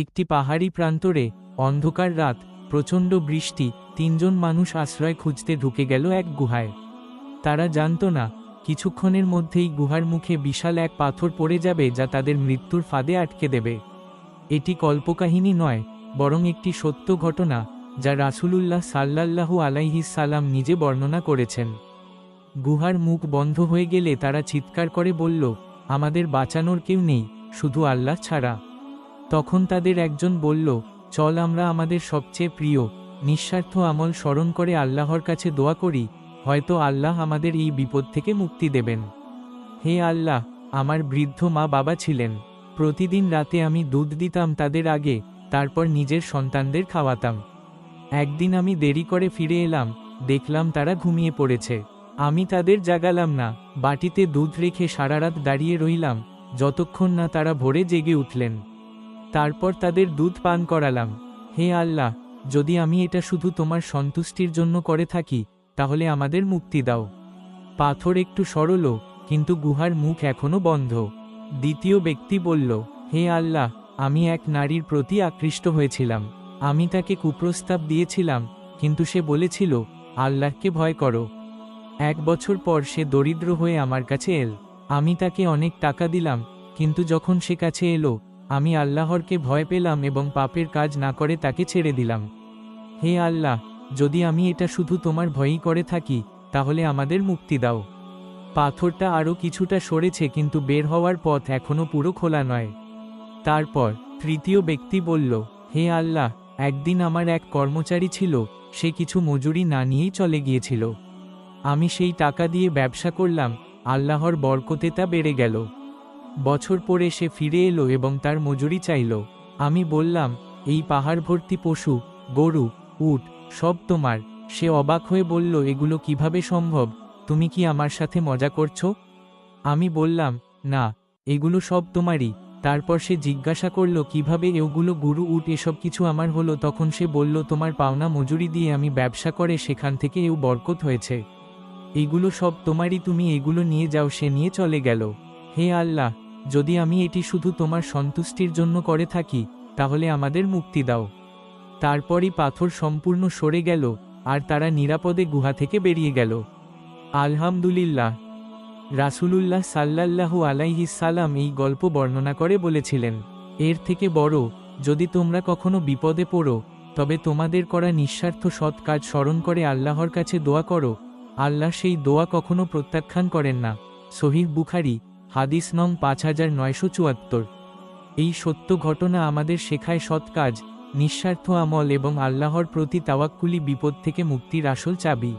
একটি পাহাড়ি প্রান্তরে অন্ধকার রাত, প্রচণ্ড বৃষ্টি, তিনজন মানুষ আশ্রয় খুঁজতে ঢুকে গেল এক গুহায়। তারা জানত না, কিছুক্ষণের মধ্যেই গুহার মুখে বিশাল এক পাথর পড়ে যাবে যা তাদের মৃত্যুর ফাঁদে আটকে দেবে। এটি কল্পকাহিনী নয়, বরং একটি সত্য ঘটনা, যা রাসূলুল্লাহ সাল্লাল্লাহু আলাইহিস সালাম নিজে বর্ণনা করেছেন। গুহার মুখ বন্ধ হয়ে গেলে তারা চিৎকার করে বলল, আমাদের বাঁচানোর কেউ নেই, শুধু আল্লাহ ছাড়া। তখন তাদের একজন বলল, চল আমরা আমাদের সবচেয়ে প্রিয়, নিঃস্বার্থ আমল স্মরণ করে আল্লাহর কাছে দোয়া করি, হয়তো আল্লাহ আমাদের এই বিপদ থেকে মুক্তি দেবেন। হে আল্লাহ, আমার বৃদ্ধ মা বাবা ছিলেন, প্রতিদিন রাতে আমি দুধ দিতাম তাদের আগে, তারপর নিজের সন্তানদের খাওয়াতাম। একদিন আমি দেরি করে ফিরে এলাম, দেখলাম তারা ঘুমিয়ে পড়েছে। আমি তাদের জাগালাম না, বাটিতে দুধ রেখে সারা রাত দাঁড়িয়ে রইলাম, যতক্ষণ না তারা ভোরে জেগে উঠলেন। তারপর তাদের দুধ পান করালাম। হে আল্লাহ, যদি আমি এটা শুধু তোমার সন্তুষ্টির জন্য করে থাকি, তাহলে আমাদের মুক্তি দাও। পাথর একটু সরল, কিন্তু গুহার মুখ এখনও বন্ধ। দ্বিতীয় ব্যক্তি বলল, হে আল্লাহ, আমি এক নারীর প্রতি আকৃষ্ট হয়েছিলাম। আমি তাকে কুপ্রস্তাব দিয়েছিলাম, কিন্তু সে বলেছিল, আল্লাহকে ভয় করো। এক বছর পর সে দরিদ্র হয়ে আমার কাছে এল। আমি তাকে অনেক টাকা দিলাম, কিন্তু যখন সে কাছে এলো আমি আল্লাহরকে ভয় পেলাম এবং পাপের কাজ না করে তাকে ছেড়ে দিলাম। হে আল্লাহ, যদি আমি এটা শুধু তোমার ভয়ই করে থাকি, তাহলে আমাদের মুক্তি দাও। পাথরটা আরও কিছুটা সরেছে কিন্তু বের হওয়ার পথ এখনও পুরো খোলা নয়। তারপর তৃতীয় ব্যক্তি বলল, হে আল্লাহ, একদিন আমার এক কর্মচারী ছিল, সে কিছু মজুরি না নিয়েই চলে গিয়েছিল। আমি সেই টাকা দিয়ে ব্যবসা করলাম, আল্লাহর বরকতে তা বেড়ে গেল। বছর পরে সে ফিরে এলো এবং তার মজুরি চাইল। আমি বললাম, এই পাহাড় ভর্তি পশু, গরু, উট, সব তোমার। সে অবাক হয়ে বলল, এগুলো কীভাবে সম্ভব? তুমি কি আমার সাথে মজা করছ? আমি বললাম, না, এগুলো সব তোমারই। তারপর সে জিজ্ঞাসা করল, কীভাবে এগুলো গুরু, উট, এসব কিছু আমার হলো? তখন সে বলল, তোমার পাওনা মজুরি দিয়ে আমি ব্যবসা করে সেখান থেকে এও বরকত হয়েছে। এগুলো সব তোমারই, তুমি এগুলো নিয়ে যাও, সে নিয়ে চলে গেল। হে আল্লাহ যদি আমি এটি শুধু তোমার সন্তুষ্টির জন্য করে থাকি, তাহলে আমাদের মুক্তি দাও। তারপরই পাথর সম্পূর্ণ সরে গেল, আর তারা নিরাপদে গুহা থেকে বেরিয়ে গেল। আলহামদুলিল্লাহ। রাসূলুল্লাহ সাল্লাল্লাহু আলাইহিস সালাম এই গল্প বর্ণনা করে বলেছিলেন, এর থেকে বড়, যদি তোমরা কখনো বিপদে পড়ো, তবে তোমাদের করা নিঃস্বার্থ সৎ কাজ স্মরণ করে আল্লাহর কাছে দোয়া করো। আল্লাহ সেই দোয়া কখনো প্রত্যাখ্যান করেন না। শহীদ বুখারি হাদিস নং পাঁচ হাজার নয়শো চুয়াত্তর। এই সত্য ঘটনা আমাদের শেখায় সৎ কাজ, নিঃস্বার্থ আমল এবং আল্লাহর প্রতি তাওয়াক্কুলি বিপদ থেকে মুক্তির আসল চাবি।